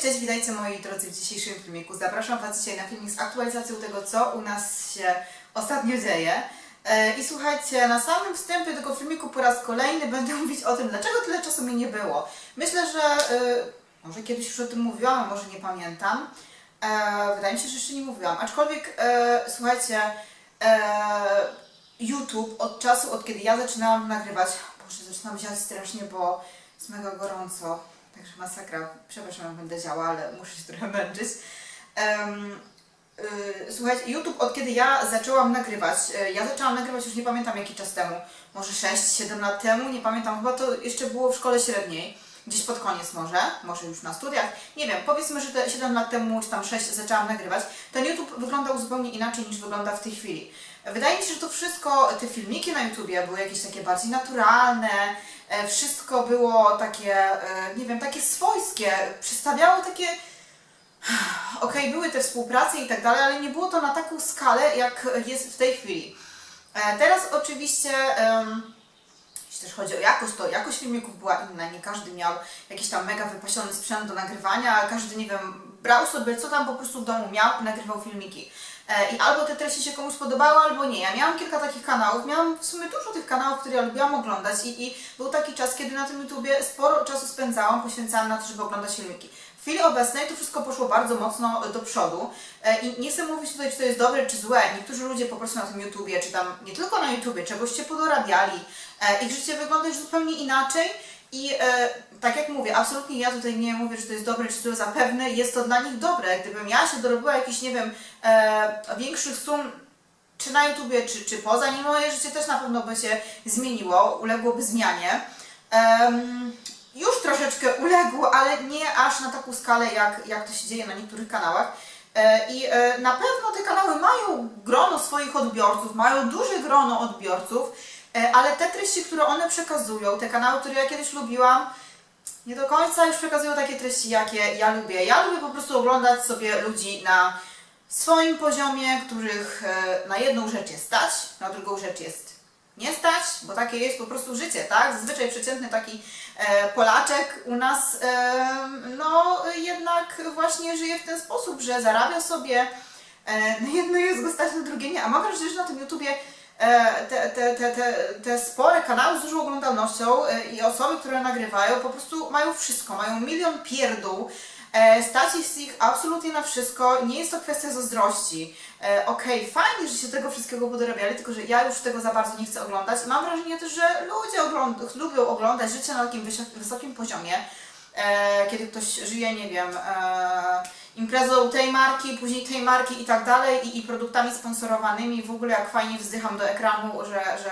Cześć, cześć, witajcie moi drodzy w dzisiejszym filmiku. Zapraszam Was dzisiaj na filmik z aktualizacją tego, co u nas się ostatnio dzieje. E, I słuchajcie, na samym wstępie tego filmiku po raz kolejny będę mówić o tym, dlaczego tyle czasu mi nie było. Myślę, że e, może kiedyś już o tym mówiłam, może nie pamiętam. E, Wydaje mi się, że jeszcze nie mówiłam. Aczkolwiek, słuchajcie, YouTube od czasu, od kiedy ja zaczynałam nagrywać, Boże, zaczynam ziać strasznie, bo jest mega gorąco. Także masakra. Przepraszam, jak będę działa, ale muszę się trochę męczyć. Em, y, Słuchajcie, YouTube od kiedy ja zaczęłam nagrywać, y, ja zaczęłam nagrywać już nie pamiętam jaki czas temu, może 6-7 lat temu, nie pamiętam, chyba to jeszcze było w szkole średniej, gdzieś pod koniec może, może już na studiach, nie wiem, powiedzmy, że te 7 lat temu, czy tam 6 zaczęłam nagrywać, ten YouTube wyglądał zupełnie inaczej niż wygląda w tej chwili. Wydaje mi się, że to wszystko, te filmiki na YouTubie były jakieś takie bardziej naturalne, wszystko było takie, e, nie wiem, takie swojskie, przedstawiało takie Okej, były te współprace i tak dalej, ale nie było to na taką skalę, jak jest w tej chwili. E, teraz oczywiście, jeśli też chodzi o jakość, to jakość filmików była inna. Nie każdy miał jakiś tam mega wypasiony sprzęt do nagrywania, każdy, nie wiem, brał sobie co tam po prostu w domu miał i nagrywał filmiki. E, I albo te treści się komuś podobały, albo nie. Ja miałam kilka takich kanałów, miałam w sumie dużo tych kanałów, które ja lubiłam oglądać i, i był taki czas, kiedy na tym YouTubie sporo czasu spędzałam, poświęcałam na to, żeby oglądać filmiki. W chwili obecnej to wszystko poszło bardzo mocno do przodu E, i nie chcę mówić tutaj, czy to jest dobre, czy złe. Niektórzy ludzie po prostu na tym YouTubie, czy tam nie tylko na YouTubie, czegoś się podorabiali, e, ich życie wygląda już zupełnie inaczej i e, tak jak mówię, absolutnie ja tutaj nie mówię, że to jest dobre, czy złe, zapewne jest to dla nich dobre. Gdybym ja się dorobiła jakichś, nie wiem, e, większych sum czy na YouTubie, czy, czy poza nim, moje życie też na pewno by się zmieniło, uległoby zmianie. Już troszeczkę uległo, ale nie aż na taką skalę, jak, jak to się dzieje na niektórych kanałach. E, I e, na pewno te kanały mają grono swoich odbiorców, mają duże grono odbiorców, ale te treści, które one przekazują, te kanały, które ja kiedyś lubiłam, nie do końca już przekazują takie treści, jakie ja lubię. Ja lubię po prostu oglądać sobie ludzi na swoim poziomie, których e, na jedną rzecz jest stać, na drugą rzecz jest nie stać, bo takie jest po prostu życie, tak? Zazwyczaj przeciętny taki e, Polaczek u nas, e, no jednak właśnie żyje w ten sposób, że zarabia sobie, e, na jedno jest go stać, na drugie nie. A mam wrażenie, że na tym YouTubie e, te, te, te, te, te spore kanały z dużą oglądalnością e, i osoby, które nagrywają, po prostu mają wszystko, mają milion pierdół, E, Stać ich absolutnie na wszystko, nie jest to kwestia zazdrości. E, Okej, fajnie, że się tego wszystkiego podorabiali, tylko że ja już tego za bardzo nie chcę oglądać. Mam wrażenie też, że ludzie ogląd- lubią oglądać życie na takim wysok- wysokim poziomie. E, kiedy ktoś żyje, nie wiem, e, imprezą tej marki, później tej marki i tak dalej, i, i produktami sponsorowanymi, w ogóle jak fajnie wzdycham do ekranu, że, że,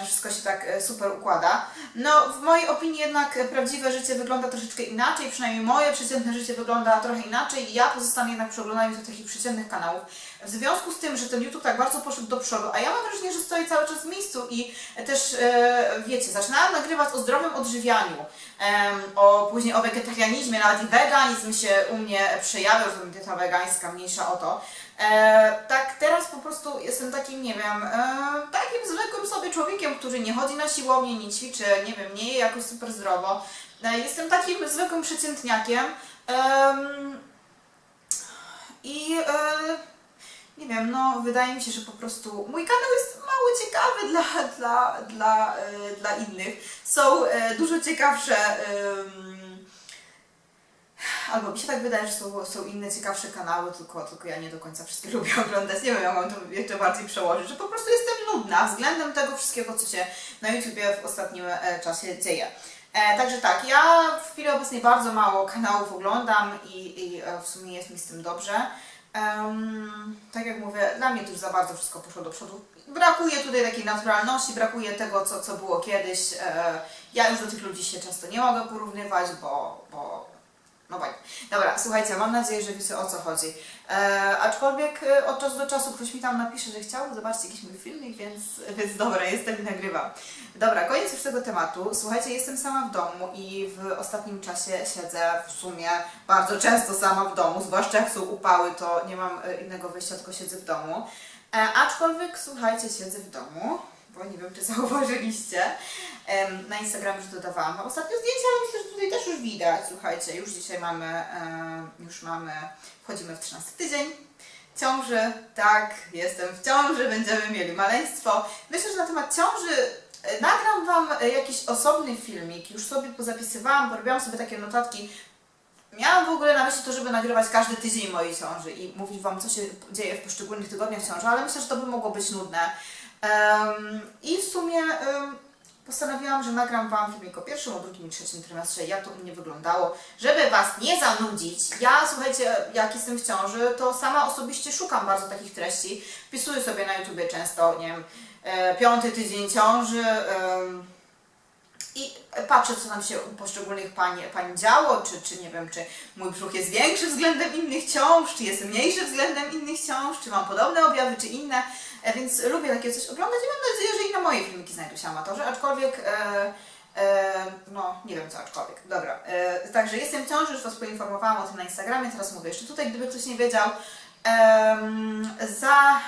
że wszystko się tak e, super układa. No, w mojej opinii jednak e, prawdziwe życie wygląda troszeczkę inaczej, przynajmniej moje przeciętne życie wygląda trochę inaczej i ja pozostanę jednak przy oglądaniu tych takich przeciętnych kanałów. W związku z tym, że ten YouTube tak bardzo poszedł do przodu, a ja mam wrażenie, że stoi cały czas w miejscu i też, e, wiecie, zaczynałam nagrywać o zdrowym odżywianiu, o, później o wegetarianizmie, nawet i weganizm się u mnie przejawiał, że dieta wegańska, mniejsza o to. E, tak teraz po prostu jestem takim, nie wiem, e, takim zwykłym sobie człowiekiem, który nie chodzi na siłownię, nie ćwiczy, nie wiem, nie je jakoś super zdrowo. E, jestem takim zwykłym przeciętniakiem. Em, I e, nie wiem, no wydaje mi się, że po prostu mój kanał jest mało ciekawy dla, dla, dla, e, dla innych. Są e, dużo ciekawsze. em, Albo mi się tak wydaje, że są, są inne ciekawsze kanały, tylko, tylko ja nie do końca wszystkie lubię oglądać. Nie wiem, jak mam to jeszcze bardziej przełożyć, że po prostu jestem nudna względem tego wszystkiego, co się na YouTubie w ostatnim e, czasie dzieje. E, także tak, ja w chwili obecnej bardzo mało kanałów oglądam i, i e, w sumie jest mi z tym dobrze. Em, tak jak mówię, dla mnie to już za bardzo wszystko poszło do przodu. Brakuje tutaj takiej naturalności, brakuje tego, co, co było kiedyś. E, ja już do tych ludzi się często nie mogę porównywać, bo, bo no tak. Dobra, słuchajcie, mam nadzieję, że wiecie o co chodzi. E, aczkolwiek e, od czasu do czasu ktoś mi tam napisze, że chciał zobaczyć jakiś mój filmik, więc, więc dobra, jestem i nagrywam. Dobra, koniec już tego tematu. Słuchajcie, jestem sama w domu i w ostatnim czasie siedzę w sumie bardzo często sama w domu, zwłaszcza jak są upały, to nie mam e, innego wyjścia, tylko siedzę w domu. E, aczkolwiek, słuchajcie, siedzę w domu bo nie wiem, czy zauważyliście. Na Instagramie już dodawałam ostatnio zdjęcia, ale myślę, że tutaj też już widać. Słuchajcie, już dzisiaj mamy, już mamy, wchodzimy w 13 tydzień ciąży. Tak, jestem w ciąży, będziemy mieli maleństwo. Myślę, że na temat ciąży e, nagram Wam e, jakiś osobny filmik. Już sobie pozapisywałam, porobiłam sobie takie notatki. Miałam w ogóle na myśli to, żeby nagrywać każdy tydzień mojej ciąży i mówić Wam, co się dzieje w poszczególnych tygodniach ciąży, ale myślę, że to by mogło być nudne. I w sumie postanowiłam, że nagram Wam filmik o pierwszym, o drugim i trzecim trymestrze, jak to u mnie wyglądało, żeby Was nie zanudzić. Ja, słuchajcie, jak jestem w ciąży, to sama osobiście szukam bardzo takich treści. Wpisuję sobie na YouTubie często, nie wiem, e, piąty tydzień ciąży patrzę, co nam się u poszczególnych pań, pań działo, czy, czy nie wiem, czy mój brzuch jest większy względem innych ciąż, czy jest mniejszy względem innych ciąż, czy mam podobne objawy, czy inne. E, Więc lubię takie coś oglądać i mam nadzieję, że i na moje filmiki znajdą się amatorzy, aczkolwiek e, e, no nie wiem co aczkolwiek. Dobra, e, także jestem w ciąży, już Was poinformowałam o tym na Instagramie, teraz mówię jeszcze tutaj, gdyby ktoś nie wiedział. Za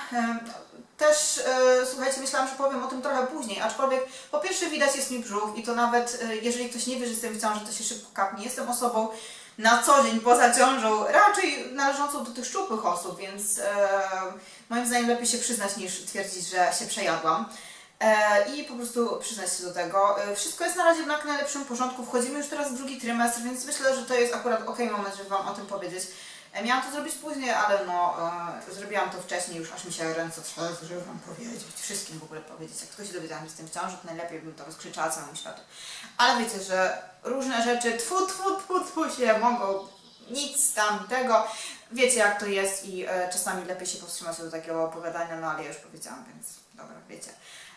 też e, słuchajcie, myślałam, że powiem o tym trochę później, aczkolwiek po pierwsze widać jest mi brzuch i to nawet e, jeżeli ktoś nie wie, że jestem w ciąży, to się szybko kapnie. Jestem osobą na co dzień poza ciążą raczej należącą do tych szczupłych osób, więc e, moim zdaniem lepiej się przyznać niż twierdzić, że się przejadłam. E, I po prostu przyznać się do tego. Wszystko jest na razie w jak najlepszym porządku. Wchodzimy już teraz w drugi trymestr, więc myślę, że to jest akurat ok moment, żeby Wam o tym powiedzieć. E, Miałam to zrobić później, ale no, e, zrobiłam to wcześniej, już aż mi się ręce trzęsą, żeby Wam powiedzieć, wszystkim w ogóle powiedzieć. Jak tylko się dowiedziałam, że jestem w ciąży, to najlepiej bym to rozkrzyczała całemu światu. Ale wiecie, że różne rzeczy, tfu, tfu, tfu, tfu się mogą, nic tam tego. Wiecie jak to jest i e, czasami lepiej się powstrzymać do takiego opowiadania, no ale ja już powiedziałam, więc dobra, wiecie.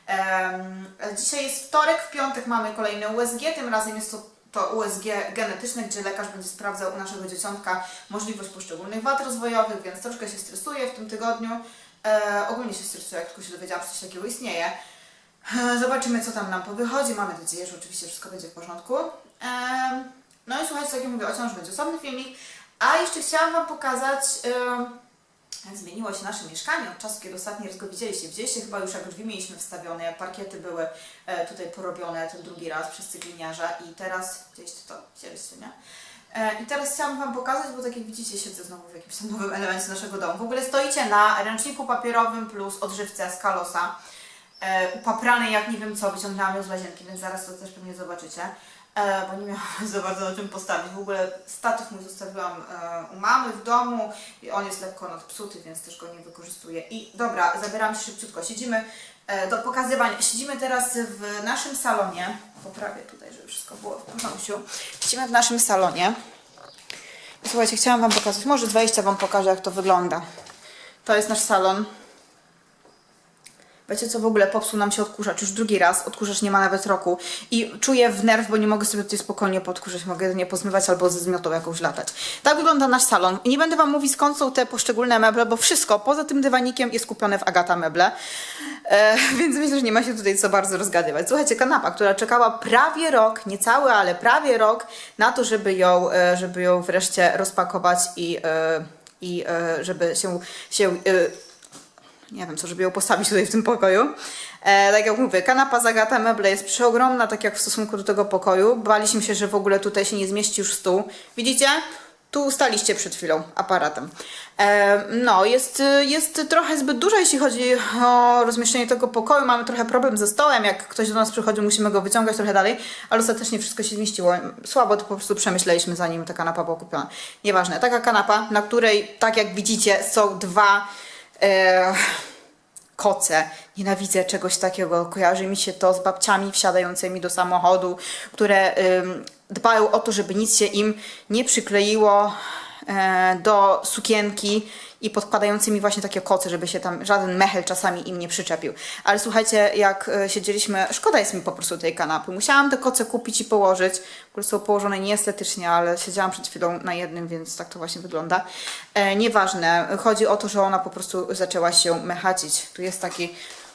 Em, dzisiaj jest wtorek, w piątek mamy kolejne USG, tym razem jest to, to USG genetyczne, gdzie lekarz będzie sprawdzał u naszego dzieciątka możliwość poszczególnych wad rozwojowych, więc troszkę się stresuję w tym tygodniu. E, ogólnie się stresuję, jak tylko się dowiedziałam, że coś takiego istnieje. E, Zobaczymy, co tam nam powychodzi. Mamy nadzieję, że oczywiście wszystko będzie w porządku. Em, No i słuchajcie, tak jak mówię, o ciąży będzie osobny filmik. A jeszcze chciałam Wam pokazać, jak zmieniło się nasze mieszkanie od czasu, kiedy ostatni raz go widzieliście. Widzieliście chyba już, jak drzwi mieliśmy wstawione, jak parkiety były e, tutaj porobione ten drugi raz przez cykliniarza i teraz, widzieliście to? Widzieliście, nie? E, I teraz chciałam Wam pokazać, bo tak jak widzicie, siedzę znowu w jakimś tam nowym elemencie naszego domu. W ogóle stoicie na ręczniku papierowym plus odżywce z Kalosa e, upapranej jak nie wiem co, wyciągnęłam ją z łazienki, więc zaraz to też pewnie zobaczycie, bo nie miałam za bardzo na czym postawić. W ogóle statyw mój zostawiłam e, u mamy w domu i on jest lekko nadpsuty, więc też go nie wykorzystuję. I dobra, zabieram się szybciutko, siedzimy e, do pokazywania. Siedzimy teraz w naszym salonie, poprawię tutaj, żeby wszystko było w porządku. Siedzimy w naszym salonie. Słuchajcie, chciałam Wam pokazać, może z wejścia Wam pokażę jak to wygląda. To jest nasz salon. Wiecie co, w ogóle popsuł nam się odkurzacz. Już drugi raz, odkurzacz nie ma nawet roku. I czuję w nerw, bo nie mogę sobie tutaj spokojnie podkurzać, mogę jedynie pozmywać albo ze zmiotą jakąś latać. Tak wygląda nasz salon. I nie będę Wam mówić skąd są te poszczególne meble, bo wszystko poza tym dywanikiem jest kupione w Agata Meble, e, więc myślę, że nie ma się tutaj co bardzo rozgadywać. Słuchajcie, kanapa, która czekała prawie rok, nie cały, ale prawie rok na to, żeby ją, e, żeby ją wreszcie rozpakować i, e, i e, żeby się, się nie wiem co, żeby ją postawić tutaj w tym pokoju. E, tak jak mówię, kanapa Zagata Meble jest przeogromna, tak jak w stosunku do tego pokoju. Baliśmy się, że w ogóle tutaj się nie zmieści już stół. Widzicie? Tu staliście przed chwilą aparatem. E, no, jest, jest trochę zbyt dużo, jeśli chodzi o rozmieszczenie tego pokoju. Mamy trochę problem ze stołem. Jak ktoś do nas przychodzi, musimy go wyciągać trochę dalej, ale ostatecznie wszystko się zmieściło. Słabo to po prostu przemyśleliśmy, zanim ta kanapa była kupiona. Nieważne. Taka kanapa, na której, tak jak widzicie, są dwa e, koce. Nienawidzę czegoś takiego. Kojarzy mi się to z babciami wsiadającymi do samochodu, które ym, dbają o to, żeby nic się im nie przykleiło e, do sukienki i podkładającymi właśnie takie koce, żeby się tam żaden mechel czasami im nie przyczepił. Ale słuchajcie, jak e, siedzieliśmy, szkoda jest mi po prostu tej kanapy. Musiałam te koce kupić i położyć. Ogóle są położone nieestetycznie, ale siedziałam przed chwilą na jednym, więc tak to właśnie wygląda. E, nieważne, chodzi o to, że ona po prostu zaczęła się mechacić. Tu jest taki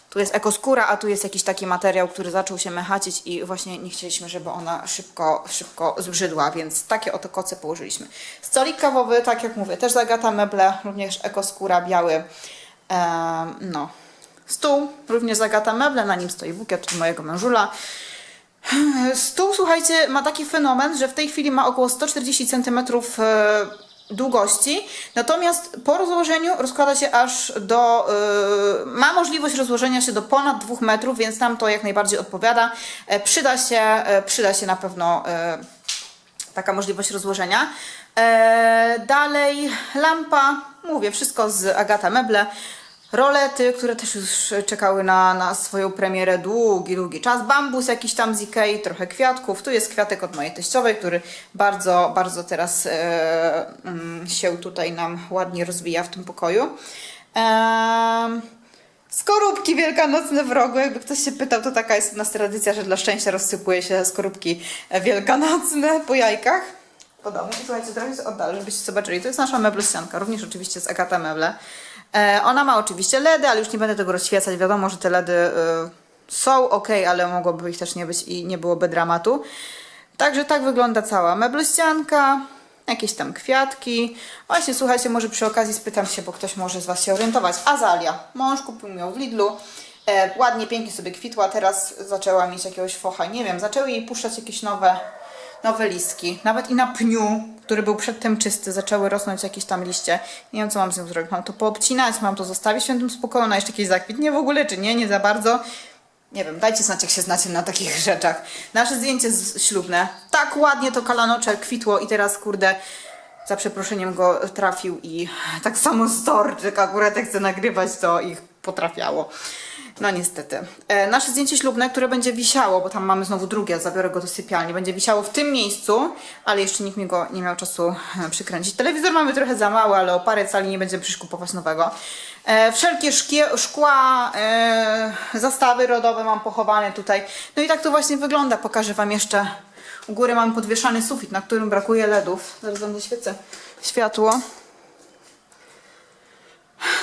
tu jest ekoskóra, a tu jest jakiś taki materiał, który zaczął się mechacić i właśnie nie chcieliśmy, żeby ona szybko, szybko zbrzydła, więc takie oto koce położyliśmy. Stolik kawowy, tak jak mówię, też zagata meble, również ekoskóra, biały. Em, no, Stół, również z Agata Meble, na nim stoi bukiet od mojego mężula. Stół, słuchajcie, ma taki fenomen, że w tej chwili ma około 140 cm długości, natomiast po rozłożeniu rozkłada się aż do. e, ma możliwość rozłożenia się do ponad 2 metrów, więc nam to jak najbardziej odpowiada. E, przyda, się, e, przyda się na pewno e, taka możliwość rozłożenia. E, dalej lampa, mówię, wszystko z Agata Meble. Rolety, które też już czekały na, na swoją premierę długi, długi czas. Bambus jakiś tam z Ikei, trochę kwiatków. Tu jest kwiatek od mojej teściowej, który bardzo, bardzo teraz e, mm, się tutaj nam ładnie rozwija w tym pokoju. Em, Skorupki wielkanocne w rogu. Jakby ktoś się pytał, to taka jest u nas tradycja, że dla szczęścia rozsypuje się skorupki wielkanocne po jajkach. Po domu. I słuchajcie, trochę się oddalę, żebyście zobaczyli. To jest nasza meblościanka, również oczywiście z Agata Meble. E, ona ma oczywiście LEDy, ale już nie będę tego rozświecać. Wiadomo, że te LEDy y, są ok, ale mogłoby ich też nie być i nie byłoby dramatu. Także tak wygląda cała meblościanka. Jakieś tam kwiatki. Właśnie, słuchajcie, może przy okazji spytam się, bo ktoś może z Was się orientować. Azalia. Mąż kupił ją w Lidlu. E, ładnie, pięknie sobie kwitła. Teraz zaczęła mieć jakiegoś focha. Nie wiem, zaczęły jej puszczać jakieś nowe, nowe listki. Nawet i na pniu, który był przedtem czysty, zaczęły rosnąć jakieś tam liście. Nie wiem, co mam z nią zrobić. Mam to poobcinać, mam to zostawić w świętym spokoju. Ona jeszcze jakiś zakwitnie w ogóle, czy nie? Nie za bardzo. Nie wiem, dajcie znać, jak się znacie na takich rzeczach. Nasze zdjęcie ślubne. Tak ładnie to kalanocze kwitło i teraz, kurde, za przeproszeniem go trafił i tak samo z torczyk, akurat jak nagrywać, to ich potrafiało. No niestety. E, nasze zdjęcie ślubne, które będzie wisiało, bo tam mamy znowu drugie, zabiorę go do sypialni, będzie wisiało w tym miejscu, ale jeszcze nikt mi go nie miał czasu e, przykręcić. Telewizor mamy trochę za mały, ale o parę cali nie będziemy przecież kupować nowego. E, wszelkie szkie, szkła, zastawy rodowe mam pochowane tutaj. No i tak to właśnie wygląda. Pokażę Wam jeszcze. U góry mamy podwieszany sufit, na którym brakuje LEDów. Zaraz będę świecę światło.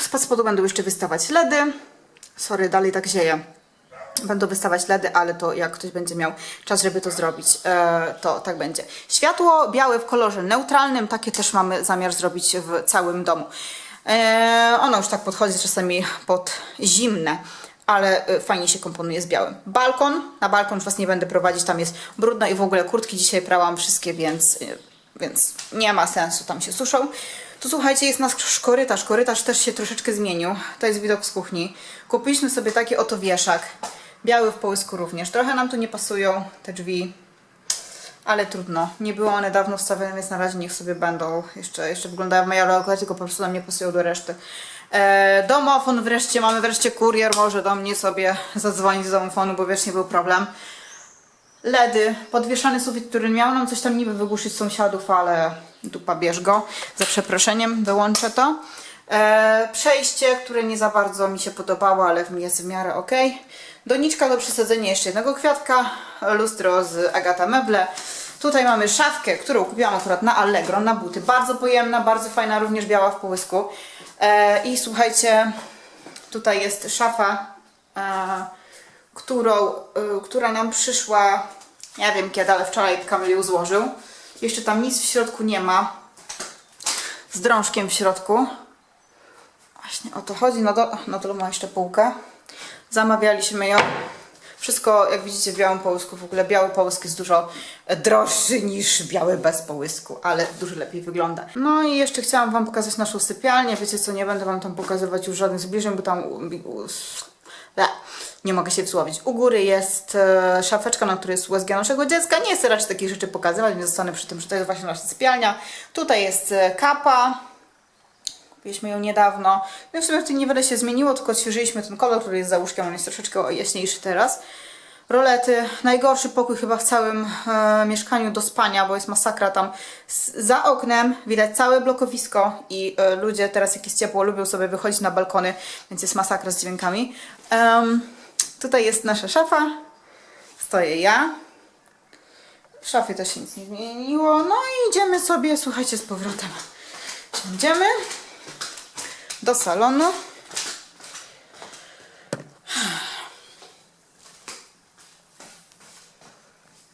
Z spodu będą jeszcze wystawać LEDy. Sorry, dalej tak zieje. Będą wystawać LEDy, ale to jak ktoś będzie miał czas, żeby to zrobić, e, to tak będzie. Światło białe w kolorze neutralnym, takie też mamy zamiar zrobić w całym domu. E, ono już tak podchodzi czasami pod zimne, ale e, fajnie się komponuje z białym. Balkon, na balkon już Was nie będę prowadzić, tam jest brudno i w ogóle kurtki dzisiaj prałam wszystkie, więc, więc nie ma sensu, tam się suszą. Tu słuchajcie, jest nasz korytarz. Korytarz też się troszeczkę zmienił. To jest widok z kuchni. Kupiliśmy sobie taki oto wieszak. Biały w połysku również. Trochę nam tu nie pasują te drzwi, ale trudno. Nie było one dawno wstawione, więc na razie niech sobie będą. Jeszcze, jeszcze wyglądają w majorze, tylko po prostu nam nie pasują do reszty. E, domofon wreszcie, mamy wreszcie kurier, może do mnie sobie zadzwonić z domofonu, bo wiecznie był problem. LEDy, podwieszany sufit, który miał nam coś tam niby wygłuszyć sąsiadów, ale dupa bierz go. Za przeproszeniem wyłączę to. E, przejście, które nie za bardzo mi się podobało, ale jest w miarę ok. Doniczka do przesadzenia jeszcze jednego kwiatka. Lustro z Agata Meble. Tutaj mamy szafkę, którą kupiłam akurat na Allegro, na buty. Bardzo pojemna, bardzo fajna, również biała w połysku. E, I słuchajcie, tutaj jest szafa, e, którą, która nam przyszła, nie wiem kiedy, ale wczoraj Kamil ją złożył. Jeszcze tam nic w środku nie ma. Z drążkiem w środku. Właśnie o to chodzi. No to, no to ma jeszcze półkę. Zamawialiśmy ją. Wszystko, jak widzicie, w białym połysku. W ogóle biały połysk jest dużo droższy niż biały bez połysku, ale dużo lepiej wygląda. No i jeszcze chciałam Wam pokazać naszą sypialnię. Wiecie co, nie będę Wam tam pokazywać już żadnych zbliżeń, bo tam nie mogę się wsłowić. U góry jest e, szafeczka, na której jest USG naszego dziecka. Nie chcę raczej takich rzeczy pokazywać, więc zostanę przy tym, że to jest właśnie nasza sypialnia. Tutaj jest e, kapa. Kupiliśmy ją niedawno. No w sumie tym niewiele się zmieniło, tylko odświeżyliśmy ten kolor, który jest za łóżkiem, on jest troszeczkę jaśniejszy teraz. Rolety. Najgorszy pokój chyba w całym e, mieszkaniu do spania, bo jest masakra tam. Za oknem widać całe blokowisko i e, ludzie teraz jak jest ciepło lubią sobie wychodzić na balkony, więc jest masakra z dźwiękami. Em, tutaj jest nasza szafa. Stoję ja. W szafie też się nic nie zmieniło. No i idziemy sobie, słuchajcie, z powrotem. Idziemy do salonu.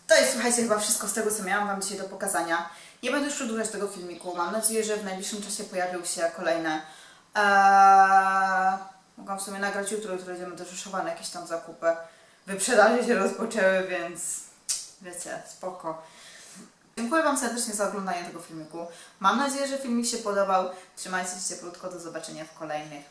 To jest, słuchajcie, chyba wszystko z tego, co miałam Wam dzisiaj do pokazania. Nie będę już przedłużać tego filmiku. Mam nadzieję, że w najbliższym czasie pojawią się kolejne, eee, Mogłam w sumie nagrać jutro, jutro idziemy do Rzeszowa na jakieś tam zakupy. Wyprzedaże się rozpoczęły, więc wiecie, spoko. Dziękuję Wam serdecznie za oglądanie tego filmiku. Mam nadzieję, że filmik się podobał. Trzymajcie się cieplutko, do zobaczenia w kolejnych.